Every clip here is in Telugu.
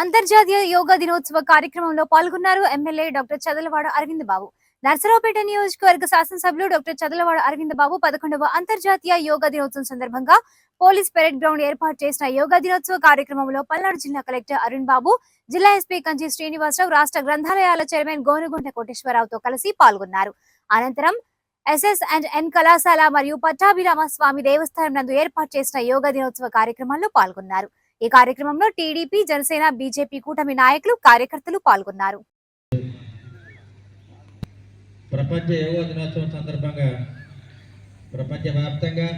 అంతర్జాతీయ యోగా దినోత్సవ కార్యక్రమంలో పాల్గొన్నారు ఎమ్మెల్యే డాక్టర్ చదలవాడ అరవింద్ బాబు. నర్సరావుపేట నియోజకవర్గ శాసనసభ్యులు డాక్టర్ చదలవాడ అరవింద్ బాబు పదకొండవ అంతర్జాతీయ యోగా దినోత్సవం సందర్భంగా పోలీస్ పెరేడ్ గ్రౌండ్ ఏర్పాటు చేసిన యోగా దినోత్సవ కార్యక్రమంలో పల్నాడు జిల్లా కలెక్టర్ అరుణ్ బాబు జిల్లా ఎస్పీ కంచి శ్రీనివాసరావు రాష్ట్ర గ్రంథాలయాల చైర్మన్ గోనుగుంట కోటేశ్వరరావుతో కలిసి పాల్గొన్నారు. అనంతరం ఎస్ఎస్ అండ్ ఎన్ కళాశాల మరియు పట్టాభిరామ స్వామి దేవస్థానం నందు ఏర్పాటు చేసిన యోగా దినోత్సవ కార్యక్రమంలో పాల్గొన్నారు. ఈ కార్యక్రమంలో టీడీపీ జనసేన బీజేపీ కూటమి నాయకులు కార్యకర్తలు పాల్గొన్నారు. ప్రపంచ యోగా దినోత్సవం సందర్భంగా ప్రపంచవ్యాప్తంగా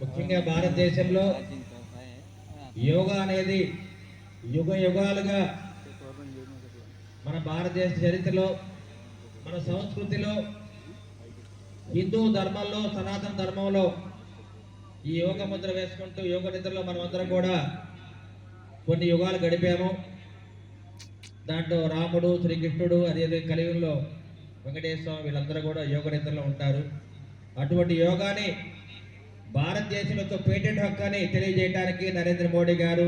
ముఖ్యంగా భారతదేశంలో యోగా అనేది యుగ యుగాలుగా మన భారతదేశ చరిత్రలో మన సంస్కృతిలో హిందూ ధర్మంలో సనాతన ధర్మంలో ఈ యోగ ముద్ర వేసుకుంటూ యోగ నిద్రలో మనమందరం కూడా కొన్ని యుగాలు గడిపాము. దాంట్లో రాముడు శ్రీకృష్ణుడు అదే కలియుగంలో వెంకటేశ్వరం వీళ్ళందరూ కూడా యోగ నిద్రలో ఉంటారు. అటువంటి యోగాని భారతదేశం యొక్క పేటెంట్ హక్కుని తెలియజేయడానికి నరేంద్ర మోడీ గారు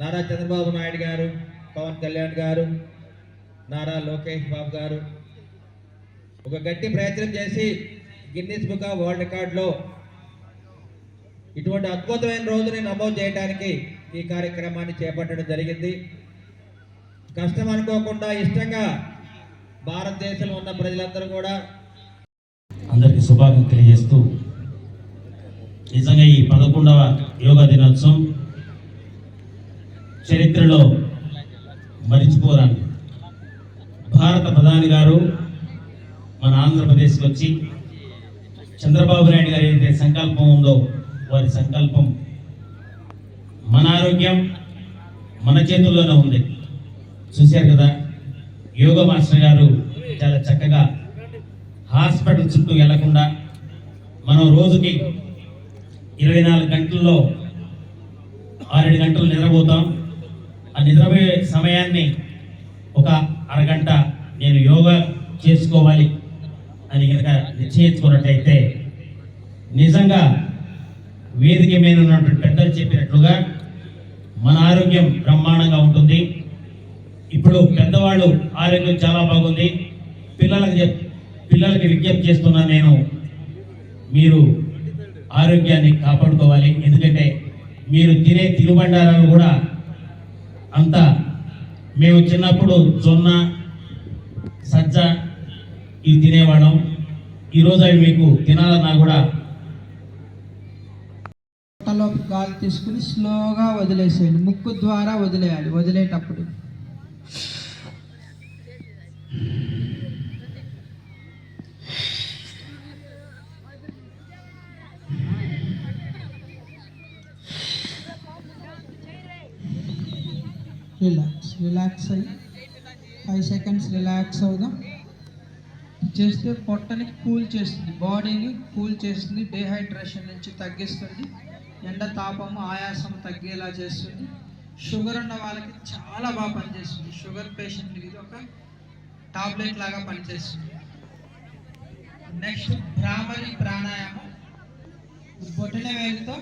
నారా చంద్రబాబు నాయుడు గారు పవన్ కళ్యాణ్ గారు నారా లోకేష్ బాబు గారు ఒక గట్టి ప్రయత్నం చేసి గిన్నీస్ బుక్ ఆఫ్ వరల్డ్ రికార్డులో ఇటువంటి అద్భుతమైన రోజుని నమోదు చేయడానికి ఈ కార్యక్రమాన్ని చేపట్టడం జరిగింది. కష్టం అనుకోకుండా ఇష్టంగా భారతదేశంలో ఉన్న ప్రజలందరూ కూడా అందరికీ శుభాకాంక్షలు తెలియజేస్తూ నిజంగా ఈ పదకొండవ యోగా దినోత్సవం చరిత్రలో మరిచిపోరాను భారత ప్రధాని గారు మన ఆంధ్రప్రదేశ్కి వచ్చి చంద్రబాబు నాయుడు గారి ఏదైతే సంకల్పం వారి సంకల్పం మన ఆరోగ్యం మన చేతుల్లోనే ఉంది. చూశారు కదా యోగ మాస్టర్ గారు చాలా చక్కగా హాస్పిటల్ చుట్టూ వెళ్ళకుండా మనం రోజుకి ఇరవై నాలుగు గంటల్లో ఆరేడు గంటలు నిద్రపోతాం. ఆ నిద్రపోయే సమయాన్ని ఒక అరగంట నేను యోగా చేసుకోవాలి అని కనుక నిశ్చయించుకున్నట్టయితే నిజంగా వేదిక మీద ఉన్నటువంటి పెద్దలు చెప్పినట్లుగా మన ఆరోగ్యం బ్రహ్మాండంగా ఉంటుంది. ఇప్పుడు పెద్దవాళ్ళు ఆరోగ్యం చాలా బాగుంది. పిల్లలకు చెప్ పిల్లలకి విజ్ఞప్తి చేస్తున్నా నేను మీరు ఆరోగ్యాన్ని కాపాడుకోవాలి. ఎందుకంటే మీరు తినే తినుబండారాలు కూడా అంత మేము చిన్నప్పుడు జొన్న సజ్జ ఇవి తినేవాళ్ళం. ఈరోజు అవి మీకు తినాలన్నా కూడా లోపలికి గాలి తీసుకుని స్లోగా వదిలేసేయండి. ముక్కు ద్వారా వదిలేయాలి. వదిలేటప్పుడు. రిలాక్స్ రిలాక్స్ అయ్యి ఫైవ్ సెకండ్స్ రిలాక్స్ అవుదాం. చేస్తే పొట్టని కూల్ చేస్తుంది. బాడీని కూల్ చేస్తుంది. డిహైడ్రేషన్ నుంచి తగ్గిస్తుంది. ఎండ తాపము ఆయాసం తగ్గేలా చేస్తుంది. షుగర్ ఉన్న వాళ్ళకి చాలా బాగా పనిచేస్తుంది. షుగర్ పేషెంట్కి ఇది ఒక టాబ్లెట్ లాగా పనిచేస్తుంది. నెక్స్ట్ భ్రామరి ప్రాణాయామం. బొట్టిన వేలుతో